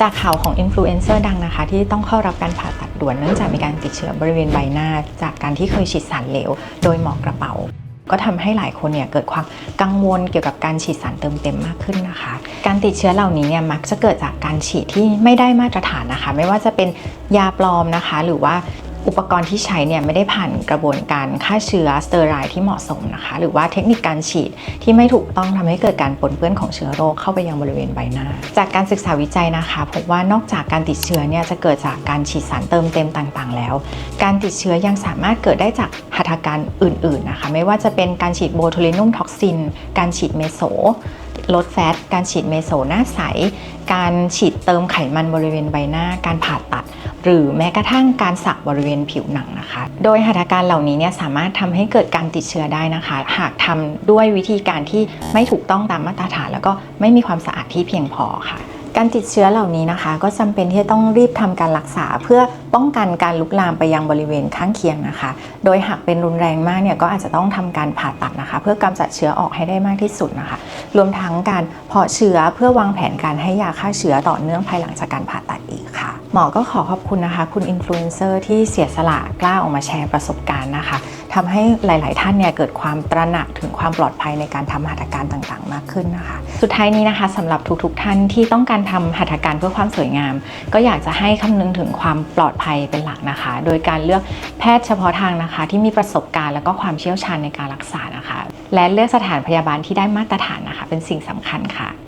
จากข่าวของอินฟลูเอนเซอร์ดังนะคะ ที่ต้องเข้ารับการผ่าตัดด่วนเนื่องจากมีการติดเชื้อบริเวณใบหน้า จากการที่เคยฉีดสารเหลว โดยหมอกระเป๋า ก็ทำให้หลายคนเนี่ยเกิดความกังวลเกี่ยวกับการฉีดสารเติมเต็มมากขึ้นนะคะ การติดเชื้อเหล่านี้เนี่ยมักจะเกิดจากการฉีดที่ไม่ได้มาตรฐานนะคะ ไม่ว่าจะเป็นยาปลอมนะคะ หรือว่า อุปกรณ์ที่ใช้เนี่ยไม่ได้ผ่านกระบวนการฆ่าเชื้อสเตอไรด์ที่เหมาะสมนะคะ หรือว่าเทคนิคการฉีดที่ไม่ถูกต้องทำให้เกิดการปนเปื้อนของเชื้อโรคเข้าไปยังบริเวณใบหน้า จากการศึกษาวิจัยนะคะพบว่านอกจากการติดเชื้อเนี่ยจะเกิดจากการฉีดสารเติมเต็มต่างๆ แล้ว การติดเชื้อยังสามารถเกิดได้จากหัตถการอื่นๆนะคะ ไม่ว่าจะเป็นการฉีดโบทูลินุมท็อกซิน การฉีดเมโส ลดแฟต การฉีดเมโซหน้าใส การฉีดเติมไขมันบริเวณใบหน้า การผ่าตัด หรือแม้กระทั่งการสักบริเวณผิวหนังนะคะ โดยหัตถการเหล่านี้เนี่ยสามารถทำให้เกิดการติดเชื้อได้นะคะ หากทำด้วยวิธีการที่ไม่ถูกต้องตามมาตรฐาน แล้วก็ไม่มีความสะอาดที่เพียงพอค่ะ การติดเชื้อเหล่านี้นะคะ ก็จำเป็นที่จะต้องรีบทำการรักษาเพื่อ ป้องกันการลุกลามไปยังบริเวณข้างเคียงนะคะ โดยหากเป็นรุนแรงมากเนี่ยก็อาจจะต้องทำการผ่าตัดนะคะ เพื่อกำจัดเชื้อออกให้ได้มากที่สุดนะคะ รวมทั้งการเพาะเชื้อเพื่อวางแผนการให้ยาฆ่าเชื้อต่อเนื่องภายหลังจากการผ่า อีกค่ะ หมอก็ขอขอบคุณนะคะ คุณอินฟลูเอนเซอร์ที่เสียสละกล้าออกมาแชร์ประสบการณ์นะคะทำให้หลาย ๆ ท่านเนี่ยเกิดความตระหนักถึงความปลอดภัยในการทำหัตถการต่าง ๆ มากขึ้นนะคะ สุดท้ายนี้นะคะสำหรับทุกๆท่านที่ต้องการทำหัตถการเพื่อความสวยงาม ก็อยากจะให้คำนึงถึงความปลอดภัยเป็นหลักนะคะ โดยการเลือกแพทย์เฉพาะทางนะคะ ที่มีประสบการณ์และก็ความเชี่ยวชาญในการรักษานะคะ และเลือกสถานพยาบาลที่ได้มาตรฐานนะคะ เป็นสิ่งสำคัญค่ะ